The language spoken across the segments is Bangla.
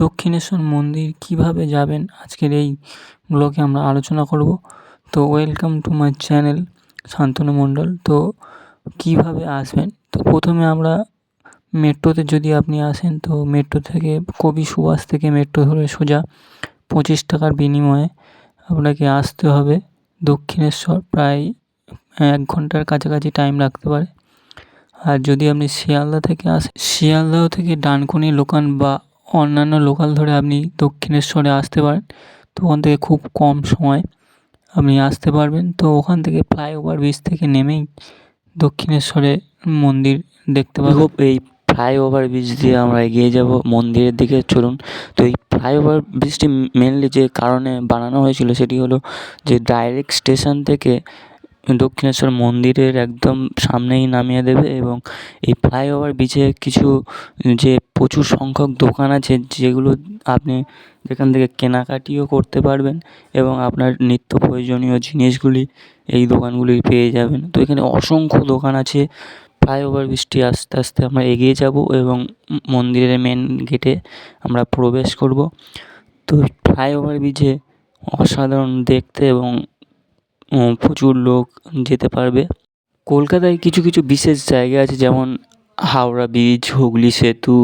দক্ষিণেশ্বর মন্দির কীভাবে যাবেন? আজকের এই ব্লগে আমরা আলোচনা করব। তো welcome to my channel Shantanu Mondal. তো কীভাবে আসবেন? তো প্রথমে আমরা মেট্রোতে যদি আপনি আসেন, তো মেট্রো থেকে কবি সুভাষ থেকে মেট্রো ধরে সোজা পঁচিশ টাকার বিনিময়ে আপনাকে আসতে হবে। দক্ষিণেশ্বর প্রায় এক ঘণ্টার কাছাকাছি টাইম লাগতে পারে। আর যদি আপনি শিয়ালদা থেকে আসেন, শিয়ালদাহ থেকে ডানকুনি লোকান বা অন্যান্য লোকাল ধরে আপনি দক্ষিণেশ্বরে আসতে পারেন, তো ওখান থেকে খুব কম সময় আপনি আসতে পারবেন। তো ওখান থেকে ফ্লাইওভার ব্রিজ থেকে নেমেই দক্ষিণেশ্বরে মন্দির দেখতে পাবো এই ফ্লাইওভার ব্রিজ দিয়ে আমরা এগিয়ে যাব মন্দিরের দিকে, চলুন। তো এই ফ্লাইওভার ব্রিজটি মেনলি যে কারণে বানানো হয়েছিল সেটি হলো যে ডাইরেক্ট স্টেশন থেকে দক্ষিণেশ্বর মন্দিরের একদম সামনেই নামিয়ে দেবে এবং এই ফ্লাইওভার ব্রিজে কিছু, যে প্রচুর সংখ্যক দোকান আছে, যেগুলো আপনি যেখান থেকে কেনাকাটিও করতে পারবেন এবং আপনার নিত্য প্রয়োজনীয় জিনিসগুলি এই দোকানগুলি পেয়ে যাবেন। তো এখানে অসংখ্য দোকান আছে। ফ্লাইওভার ব্রিজটি আস্তে আস্তে আমরা এগিয়ে যাব এবং মন্দিরের মেন গেটে আমরা প্রবেশ করব। তো ফ্লাইওভার ব্রিজে অসাধারণ দেখতে এবং প্রচুর লোক যেতে পারবে। কলকাতায় কিছু কিছু বিশেষ জায়গা আছে, যেমন হাওড়া ব্রিজ হুগলি সেতু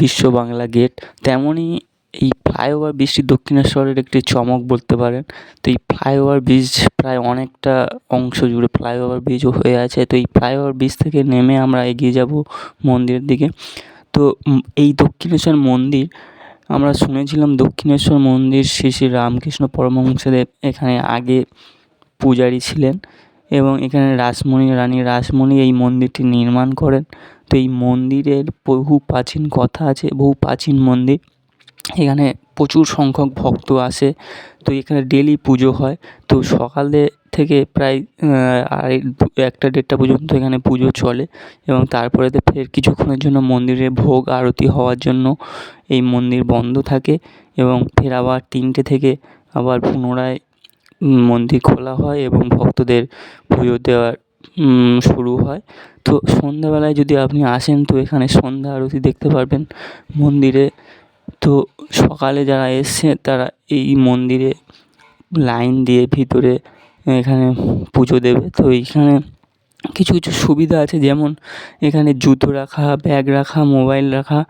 বিশ্ব বাংলা গেট তেমনই এই ফ্লাইওভার ব্রিজটি দক্ষিণেশ্বরের একটি চমক বলতে পারেন। তো এই ফ্লাইওভার ব্রিজ প্রায় অনেকটা অংশ জুড়ে ফ্লাইওভার ব্রিজও হয়ে আছে। তো এই ফ্লাইওভার ব্রিজ থেকে নেমে আমরা এগিয়ে যাব মন্দিরের দিকে। তো এই দক্ষিণেশ্বর মন্দির আমরা শুনেছিলাম দক্ষিণেশ্বর মন্দির শ্রী শ্রী রামকৃষ্ণ পরমহংসদেব এখানে আগে পূজারী ছিলেন এবং এখানে রাসমণি, রানী রাসমণি এই মন্দিরটি নির্মাণ করেন। তো এই মন্দিরের বহু প্রাচীন কথা আছে, বহু প্রাচীন মন্দির। এখানে প্রচুর সংখ্যক ভক্ত আসে। তো এখানে ডেলি পুজো হয়। তো সকালে থেকে প্রায় আড়াই একটা দেড়টা পর্যন্ত এখানে পুজো চলে এবং তারপরেতে ফের কিছুক্ষণের জন্য মন্দিরে ভোগ, আরতি হওয়ার জন্য এই মন্দির বন্ধ থাকে এবং ফের আবার তিনটে থেকে আবার পুনরায় মন্দির খোলা হয় এবং ভক্তদের পুজো দেওয়ার শুরু হয়। তো সন্ধ্যাবেলায় যদি আপনি আসেন তো এখানে সন্ধ্যা আরতি দেখতে পারবেন। মন্দিরে তো সকালে যারা এসছে, তারা এই মন্দিরে লাইন দিয়ে ভিতরে এখানে পুজো দেবে। তো এইখানে কিছু কিছু সুবিধা আছে, যেমন এখানে জুতো রাখা, ব্যাগ রাখা, মোবাইল রাখা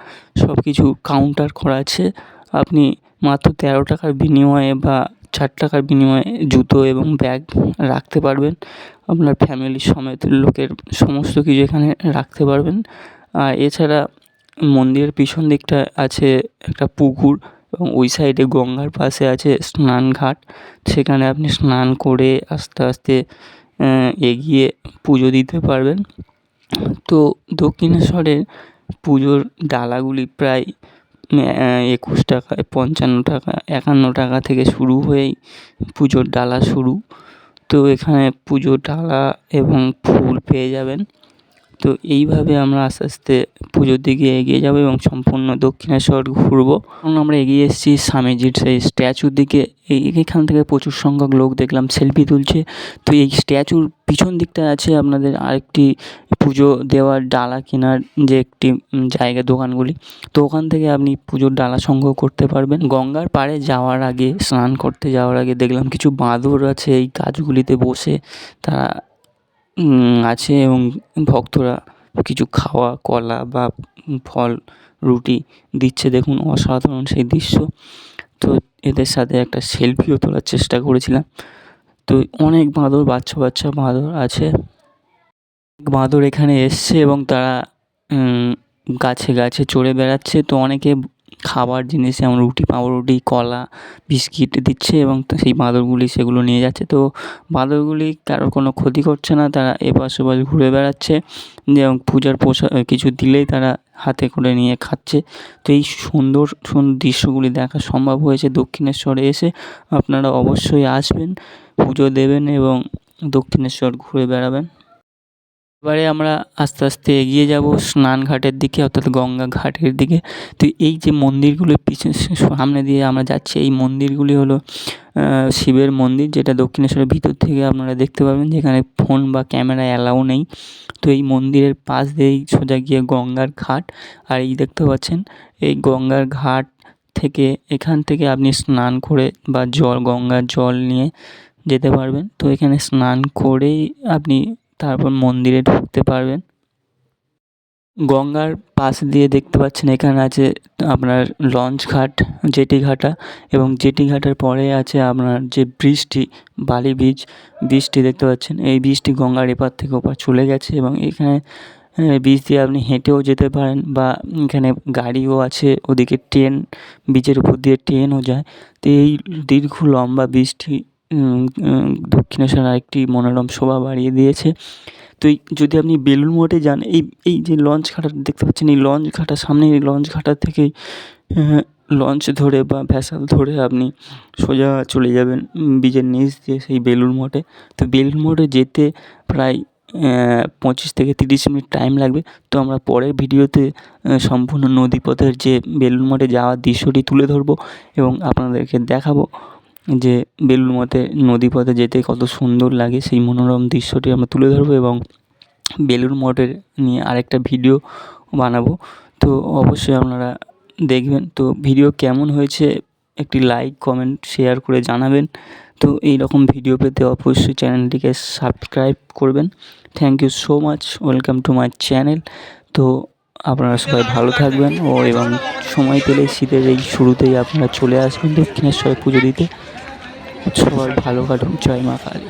সব কিছু কাউন্টার করা আছে। আপনি মাত্র তেরো টাকার বিনিময়ে বা চার টাকার বিনিময়ে জুতো এবং ব্যাগ রাখতে পারবেন। আপনার ফ্যামিলির সমেত লোকের সমস্ত কিছু এখানে রাখতে পারবেন। আর এছাড়া মন্দিরের পিছন দিকটা আছে একটা পুকুর এবং ওই সাইডে গঙ্গার পাশে আছে স্নানঘাট। সেখানে আপনি স্নান করে আস্তে আস্তে এগিয়ে পুজো দিতে পারবেন। তো দক্ষিণেশ্বরের পুজোর ডালাগুলি প্রায় একুশ টাকায়, পঞ্চান্ন টাকা, একান্ন টাকা থেকে শুরু হয়েই পুজোর ডালা শুরু। তো এখানে পুজোর ডালা এবং ফুল পেয়ে যাবেন। তো এইভাবে আমরা আস্তে আস্তে পুজোর দিকে এগিয়ে যাব এবং সম্পূর্ণ দক্ষিণেশ্বর ঘুরবো। এবং আমরা এগিয়ে এসেছি স্বামীজির সেই স্ট্যাচুর দিকে। এই এখান থেকে প্রচুর সংখ্যক লোক দেখলাম, সেলফি তুলছে। তো এই স্ট্যাচুর পিছন দিকটায় আছে আপনাদের আরেকটি পুজো দেওয়ার ডালা কেনার যে একটি জায়গা দোকানগুলি। তো ওখান থেকে আপনি পুজোর ডালা সংগ্রহ করতে পারবেন। গঙ্গার পাড়ে যাওয়ার আগে, স্নান করতে যাওয়ার আগে দেখলাম কিছু বাঁদর আছে এই গাছগুলিতে বসে। তারা আছে এবং ভক্তরা কিছু খাওয়া, কলা বা ফল, রুটি দিচ্ছে। দেখুন, অসাধারণ সেই দৃশ্য। তো এদের সাথে একটা সেলফিও তোলার চেষ্টা করেছিলাম। তো অনেক বাঁদর, বাচ্চা বাচ্চা বাঁদর আছে। বাঁদর এখানে এসছে এবং তারা গাছে গাছে চড়ে বেড়াচ্ছে। তো অনেকে খাবার জিনিস যেমন রুটি পাউরুটি কলা, বিস্কিট দিচ্ছে এবং সেই বাঁদরগুলি সেগুলো নিয়ে যাচ্ছে। তো বাঁদরগুলি কারোর কোনো ক্ষতি করছে না, তারা এপাশ ওপাশ ঘুরে বেড়াচ্ছে এবং পূজার প্রসাদ কিছু দিলেই তারা হাতে করে নিয়ে খাচ্ছে। তো এই সুন্দর সুন্দর দৃশ্যগুলি দেখা সম্ভব হয়েছে দক্ষিণেশ্বরে এসে। আপনারা অবশ্যই আসবেন, পুজো দেবেন এবং দক্ষিণেশ্বর ঘুরে বেড়াবেন। এবারে আমরা আস্তে আস্তে এগিয়ে যাব স্নান ঘাটের দিকে, অর্থাৎ গঙ্গা ঘাটের দিকে। তো এই যে মন্দিরগুলোর পিছনে সামনে দিয়ে আমরা যাচ্ছি, এই মন্দিরগুলি হলো শিবের মন্দির, যেটা দক্ষিণেশ্বরের ভিতর থেকে আপনারা দেখতে পাবেন, যেখানে ফোন বা ক্যামেরা অ্যালাউ নেই। তো এই মন্দিরের পাশ দিয়েই সোজা গিয়ে গঙ্গার ঘাট, আর এই দেখতে পাচ্ছেন, এই গঙ্গার ঘাট থেকে, এখান থেকে আপনি স্নান করে বা জল, গঙ্গার জল নিয়ে যেতে পারবেন। তো এখানে স্নান করেই আপনি তারপর মন্দিরে ঢুকতে পারবেন। গঙ্গার পাশ দিয়ে দেখতে পাচ্ছেন এখানে আছে আপনার লঞ্চ ঘাট, জেটি ঘাটা এবং জেটি ঘাটের পরে আছে আপনার যে ব্রিজটি, বালি ব্রিজ, ব্রিজটি দেখতে পাচ্ছেন। এই ব্রিজটি গঙ্গার এপার থেকে ওপার চলে গেছে এবং এখানে ব্রিজ দিয়ে আপনি হেঁটেও যেতে পারেন বা এখানে গাড়িও আছে, ওদিকে ট্রেন, ব্রিজের উপর দিয়ে ট্রেনও যায়। তো এই দীর্ঘ লম্বা ব্রিজটি দক্ষিণেশ্বর আরেকটি মনোরম শোভা বাড়িয়ে দিয়েছে। তো এই যদি আপনি বেলুড় মঠে যান, এই এই যে লঞ্চ ঘাটা দেখতে পাচ্ছেন, এই লঞ্চ ঘাটার সামনে এই লঞ্চ ঘাটা থেকেই লঞ্চ ধরে বা ভ্যাসেল ধরে আপনি সোজা চলে যাবেন ব্রিজের নিচ দিয়ে সেই বেলুড় মঠে। তো বেলুড় মঠে যেতে প্রায় পঁচিশ থেকে তিরিশ মিনিট টাইম লাগবে। তো আমরা পরের ভিডিওতে সম্পূর্ণ নদীপথের যে বেলুড় মঠে যাওয়ার দৃশ্যটি তুলে ধরবো এবং আপনাদেরকে দেখাবো। যে বেলুড় মঠে, নদীপথে যেতে কত সুন্দর লাগে, সেই মনোরম দৃশ্যটি আমরা তুলে ধরবো এবং বেলুড় মঠের নিয়ে আরেকটা ভিডিও বানাবো। তো অবশ্যই আপনারা দেখবেন। তো ভিডিও কেমন হয়েছে একটি লাইক, কমেন্ট, শেয়ার করে জানাবেন। তো এই রকম ভিডিও পেতে অবশ্যই চ্যানেলটিকে সাবস্ক্রাইব করবেন। Thank you so much. Welcome to my channel. তো আপনারা সবাই ভালো থাকবেন ও এবং সময় পেলে শীতের এই শুরুতেই আপনারা চলে আসবেন দক্ষিণেশ্বরে পুজো দিতে। সবার ভালো কাটুন। জয় মা কালী।